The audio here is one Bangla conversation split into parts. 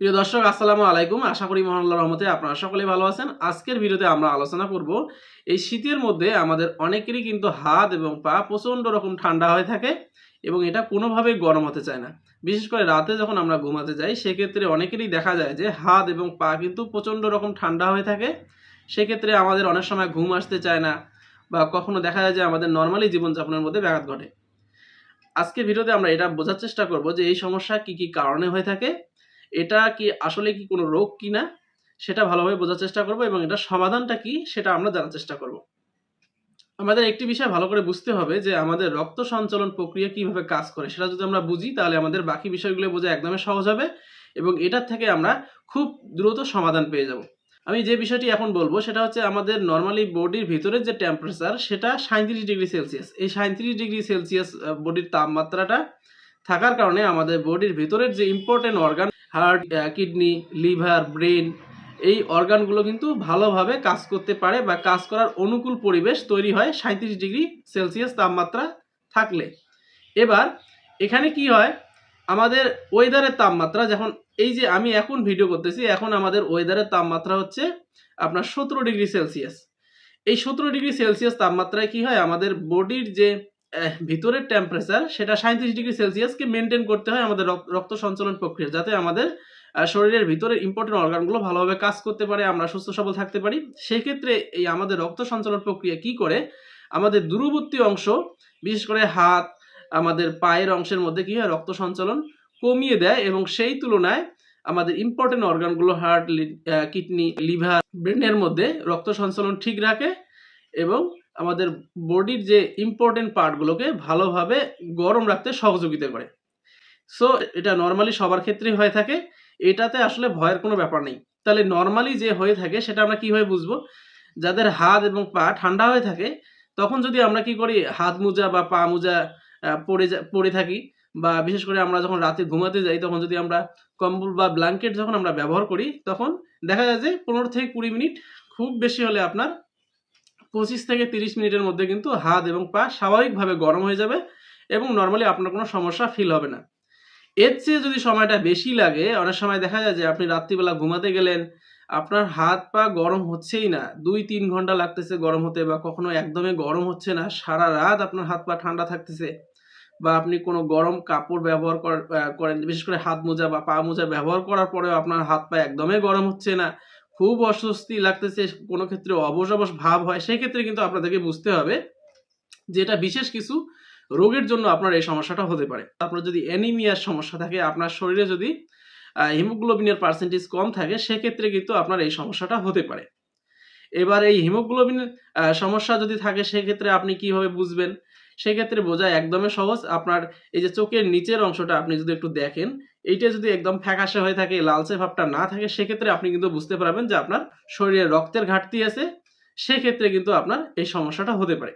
প্রিয় দর্শক, আসসালামু আলাইকুম। আশা করি মহাল্লা রহমতে আপনারা সকলেই ভালো আছেন। আজকের ভিডিওতে আমরা আলোচনা করব এই শীতের মধ্যে আমাদের অনেকেরই কিন্তু হাত এবং পা প্রচণ্ড রকম ঠান্ডা হয়ে থাকে এবং এটা কোনোভাবেই গরম হতে চায় না। বিশেষ করে রাতে যখন আমরা ঘুমাতে যাই, সেক্ষেত্রে অনেকেরই দেখা যায় যে হাত এবং পা কিন্তু প্রচণ্ড রকম ঠান্ডা হয়ে থাকে। সেক্ষেত্রে আমাদের অনেক সময় ঘুম আসতে চায় না বা কখনো দেখা যায় যে আমাদের নর্মালি জীবনযাপনের মধ্যে ব্যাঘাত ঘটে। আজকে ভিডিওতে আমরা এটা বোঝার চেষ্টা করব যে এই সমস্যা কি কি কারণে হয়ে থাকে এটা কি, আসলে কি কোনো রোগ কি না, সেটা ভালোভাবে বোঝার চেষ্টা করব এবং এটা সমাধানটা কি, সেটা আমরা জানার চেষ্টা করব। আমাদের একটি বিষয় ভালো করে বুঝতে হবে যে আমাদের রক্ত সঞ্চালন প্রক্রিয়া কীভাবে কাজ করে, সেটা যদি আমরা বুঝি তাহলে আমাদের বাকি বিষয়গুলো বোঝা একদমই সহজ হবে এবং এটার থেকে আমরা খুব দ্রুত সমাধান পেয়ে যাব। আমি যে বিষয়টি এখন বলব সেটা হচ্ছে আমাদের নর্মালি বডির ভিতরের যে টেম্পারেচার সেটা সাঁত্রিশ ডিগ্রি সেলসিয়াস। এই সাঁত্রিশ ডিগ্রি সেলসিয়াস বডির তাপমাত্রাটা থাকার কারণে আমাদের বডির ভিতরের যে important organ heart kidney, liver, brain এই অর্গানগুলো কিন্তু ভালোভাবে কাজ করতে পারে বা কাজ করার অনুকূল পরিবেশ তৈরি হয় সাঁত্রিশ ডিগ্রি সেলসিয়াস তাপমাত্রা থাকলে। এবার এখানে কি হয়? আমাদের ওয়েদারের তাপমাত্রা যখন এই যে আমি এখন ভিডিও করতেছি, এখন আমাদের ওয়েদারের তাপমাত্রা হচ্ছে আপনার সতেরো ডিগ্রি সেলসিয়াস। এই সতেরো ডিগ্রি সেলসিয়াস তাপমাত্রায় কি হয়? আমাদের বডির যে ভিতরের টেম্পারেচার সেটা সাঁত্রিশ ডিগ্রি সেলসিয়াসকে মেনটেন করতে হয় আমাদের রক- রক্ত সঞ্চালন প্রক্রিয়া, যাতে আমাদের শরীরের ভিতরে ইম্পর্টেন্ট অর্গানগুলো ভালোভাবে কাজ করতে পারে, আমরা সুস্থ সবল থাকতে পারি। সেক্ষেত্রে এই আমাদের রক্ত সঞ্চালন প্রক্রিয়া কি করে? আমাদের দূরবর্তী অংশ, বিশেষ করে হাত, আমাদের পায়ের অংশের মধ্যে কি হয়? রক্ত সঞ্চালন কমিয়ে দেয় এবং সেই তুলনায় আমাদের ইম্পর্টেন্ট অর্গানগুলো হার্ট কিডনি লিভার ব্রেনের মধ্যে রক্ত সঞ্চালন ঠিক রাখে এবং আমাদের বডির যে ইম্পর্টেন্ট পার্টগুলোকে ভালোভাবে গরম রাখতে সহযোগিতা করে। সো এটা নর্মালি সবার ক্ষেত্রেই হয়ে থাকে। এটাতে আসলে ভয়ের কোনো ব্যাপার নেই। তাহলে নর্মালি যে হয়ে থাকে, সেটা আমরা কীভাবে বুঝব? যাদের হাত এবং পা ঠান্ডা হয়ে থাকে, তখন যদি আমরা কি করি? হাত মোজা বা পা মোজা পরে পরে থাকি বা বিশেষ করে আমরা যখন রাতে ঘুমাতে যাই, তখন যদি আমরা কম্বল বা ব্ল্যাঙ্কেট যখন আমরা ব্যবহার করি, তখন দেখা যায় যে পনেরো থেকে কুড়ি মিনিট খুব বেশি হলে আপনার পঁচিশ থেকে তিরিশ মিনিটের মধ্যে কিন্তু হাত এবং পা স্বাভাবিকভাবে গরম হয়ে যাবে এবং নর্মালি আপনার কোনো সমস্যা ফিল হবে না। এর চেয়ে যদি সময়টা বেশি লাগে, অনেক সময় দেখা যায় যে আপনি রাত্রিবেলা ঘুমাতে গেলেন, আপনার হাত পা গরম হচ্ছেই না। দুই, তিন ঘণ্টা লাগতেছে গরম হতে বা কখনো একদমই গরম হচ্ছে না। সারা রাত আপনার হাত পা ঠান্ডা থাকতেছে বা আপনি কোনো গরম কাপড় ব্যবহার কর- করেন, বিশেষ করে হাত মোজা বা পা মোজা ব্যবহার করার পরেও আপনার হাত পা একদমই গরম হচ্ছে না। খুব অস্বস্তি লাগতেছে, কোনো ক্ষেত্রে অবশ অবশ ভাব হয় সেই ক্ষেত্রে কিন্তু আপনাদেরকে বুঝতে হবে যে এটা বিশেষ কিছু রোগের জন্য আপনার এই সমস্যাটা হতে পারে। আপনার যদি অ্যানিমিয়ার সমস্যা থাকে, আপনার শরীরে যদি হিমোগ্লোবিনের পার্সেন্টেজ কম থাকে, সেক্ষেত্রে কিন্তু আপনার এই সমস্যাটা হতে পারে। এবার এই হিমোগ্লোবিন সমস্যা যদি থাকে, সেক্ষেত্রে আপনি কীভাবে বুঝবেন? সেক্ষেত্রে বোঝা একদমই সহজ। আপনার এই যে চোখের নিচের অংশটা আপনি যদি একটু দেখেন এইটা যদি একদম ফ্যাকাশে হয়ে থাকে, লালচে ভাবটা না থাকে, সেক্ষেত্রে আপনি কিন্তু বুঝতে পারবেন যে আপনার শরীরে রক্তের ঘাটতি আছে, সেক্ষেত্রে কিন্তু আপনার এই সমস্যাটা হতে পারে।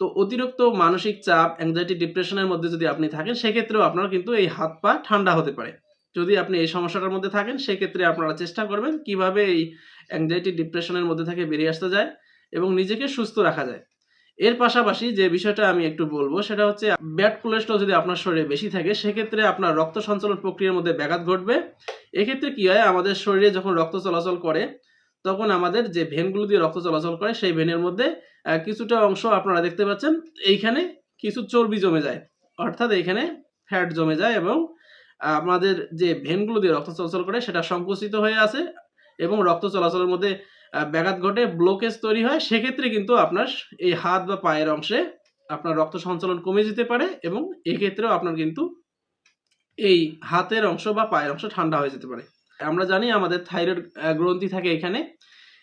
তো অতিরিক্ত মানসিক চাপ অ্যাংজাইটি ডিপ্রেশনের মধ্যে যদি আপনি থাকেন, সেক্ষেত্রেও আপনার কিন্তু এই হাত পা ঠান্ডা হতে পারে। যদি আপনি এই সমস্যাটার মধ্যে থাকেন, সেক্ষেত্রে আপনারা চেষ্টা করবেন কীভাবে এই অ্যাংজাইটি ডিপ্রেশনের মধ্যে থেকে বেরিয়ে আসতে যায় এবং নিজেকে সুস্থ রাখা যায়। এর পাশাপাশি যে বিষয়টা আমি একটু বলব, সেটা হচ্ছে ব্যাড কোলেস্ট্রল যদি আপনার শরীরে বেশি থাকে, সেক্ষেত্রে আপনার রক্ত সঞ্চালন প্রক্রিয়ার মধ্যে ব্যাঘাত ঘটবে। এক্ষেত্রে কি হয়, আমাদের শরীরে যখন রক্ত চলাচল করে, তখন আমাদের যে ভেনগুলো দিয়ে রক্ত চলাচল করে, সেই ভেনের মধ্যে কিছুটা অংশ আপনারা দেখতে পাচ্ছেন, এইখানে কিছু চর্বি জমে যায়। অর্থাৎ এইখানে ফ্যাট জমে যায় এবং আমাদের যে ভেনগুলো দিয়ে রক্ত চলাচল করে, সেটা সংকুচিত হয়ে আছে এবং রক্ত চলাচলের মধ্যে ব্যাঘাত ঘটে ব্লকেজ তৈরি হয়, সেক্ষেত্রে কিন্তু আপনার এই হাত বা পায়ের অংশে আপনার রক্ত সঞ্চালন কমে যেতে পারে এবং এক্ষেত্রেও আপনার কিন্তু এই হাতের অংশ বা পায়ের অংশ ঠান্ডা হয়ে যেতে পারে। আমরা জানি আমাদের থাইরয়েড গ্রন্থি থাকে এখানে।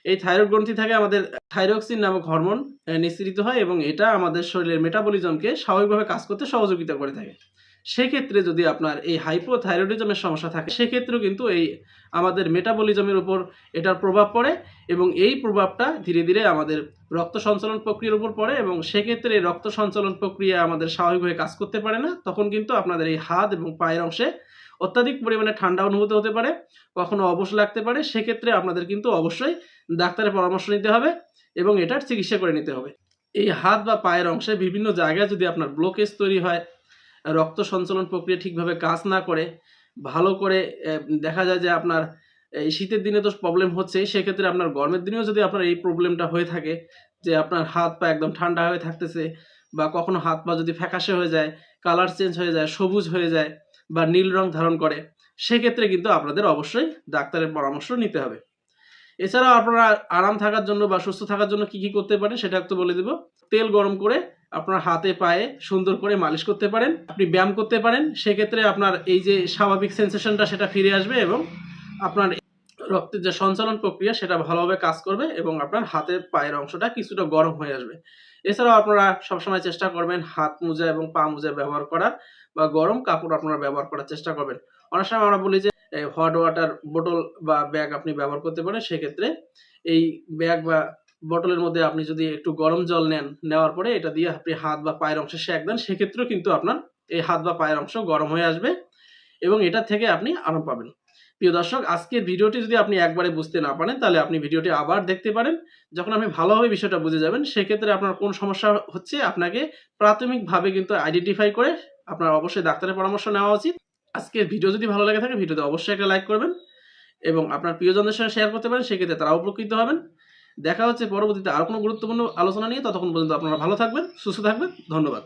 এই থাইরয়েড গ্রন্থি থেকে আমাদের থাইরক্সিন নামক হরমোন নিঃসৃত হয় এবং এটা আমাদের শরীরের মেটাবলিজমকে স্বাভাবিকভাবে কাজ করতে সহযোগিতা করে থাকে। সেক্ষেত্রে যদি আপনার এই হাইপোথাইরয়েডিজমের সমস্যা থাকে, সেক্ষেত্রেও কিন্তু এই আমাদের মেটাবলিজমের উপর এটার প্রভাব পড়ে এবং এই প্রভাবটা ধীরে ধীরে আমাদের রক্ত সঞ্চালন প্রক্রিয়ার উপর পড়ে এবং সেক্ষেত্রে এই রক্ত সঞ্চালন প্রক্রিয়া আমাদের স্বাভাবিকভাবে কাজ করতে পারে না। তখন কিন্তু আপনাদের এই হাত এবং পায়ের অংশে অত্যাধিক পরিমাণে ঠান্ডা অনুভূত হতে পারে, কখনো অবশ লাগতে পারে। সেক্ষেত্রে আপনাদের কিন্তু অবশ্যই ডাক্তারের পরামর্শ নিতে হবে এবং এটার চিকিৎসা করে নিতে হবে। এই হাত বা পায়ের অংশে বিভিন্ন জায়গায় যদি আপনার ব্লকেজ তৈরি হয় রক্ত সঞ্চালন প্রক্রিয়া ঠিকভাবে কাজ না করে, ভালো করে দেখা যায় যে আপনার এই শীতের দিনে তো প্রবলেম হচ্ছে সেক্ষেত্রে আপনার গরমের দিনেও যদি আপনার এই প্রবলেমটা হয়ে থাকে, যে আপনার হাত পা একদম ঠান্ডা হয়ে থাকতেছে, বা কখনো হাত পা যদি ফ্যাকাশে হয়ে যায় কালার চেঞ্জ হয়ে যায়, সবুজ হয়ে যায়, বা নীল রং ধারণ করে, সেক্ষেত্রে কিন্তু আপনাদের অবশ্যই ডাক্তারের পরামর্শ নিতে হবে। এছাড়াও আপনারা আরাম থাকার জন্য বা সুস্থ থাকার জন্য কি কি করতে পারেন, সেটা একটু বলে দিব। তেল গরম করে আপনার হাতে পায়ে সুন্দর করে মালিশ করতে পারেন, আপনি ব্যায়াম করতে পারেন, সেক্ষেত্রে আপনার এই যে স্বাভাবিক সেন্সেশনটা সেটা ফিরে আসবে এবং আপনার রক্তের যে সঞ্চালন প্রক্রিয়া সেটা ভালোভাবে কাজ করবে এবং আপনার হাতের পায়ের অংশটা কিছুটা গরম হয়ে আসবে। এছাড়াও আপনারা সবসময় চেষ্টা করবেন হাত মোজা এবং পা মোজা ব্যবহার করার বা গরম কাপড় আপনারা ব্যবহার করার চেষ্টা করবেন। অনেক সময় আমরা বলি যে হট ওয়াটার বোতল বা ব্যাগ আপনি ব্যবহার করতে পারেন, সেক্ষেত্রে এই ব্যাগ বা বোতলের মধ্যে আপনি যদি একটু গরম জল নেন, নেওয়ার পরে এটা দিয়ে আপনি হাত বা পায়ের অংশে সেঁক দেন, সেক্ষেত্রেও কিন্তু আপনার এই হাত বা পায়ের অংশ গরম হয়ে আসবে এবং এটা থেকে আপনি আরাম পাবেন। প্রিয় দর্শক, আজকের ভিডিওটি যদি আপনি একবারে বুঝতে না পারেন, তাহলে আপনি ভিডিওটি আবার দেখতে পারেন। যখন আপনি ভালোভাবে বিষয়টা বুঝে যাবেন, সেক্ষেত্রে আপনার কোন সমস্যা হচ্ছে আপনাকে প্রাথমিকভাবে কিন্তু আইডেন্টিফাই করে আপনার অবশ্যই ডাক্তারের পরামর্শ নেওয়া উচিত। আজকের ভিডিও যদি ভালো লাগে থাকে, ভিডিওতে অবশ্যই একটা লাইক করবেন এবং আপনার প্রিয়জনদের সঙ্গে শেয়ার করতে পারেন, সেক্ষেত্রে তারাও উপকৃত হবেন। দেখা হচ্ছে পরবর্তীতে আর কোনো গুরুত্বপূর্ণ আলোচনা নিয়ে। ততক্ষণ পর্যন্ত আপনারা ভালো থাকবেন, সুস্থ থাকবেন। ধন্যবাদ।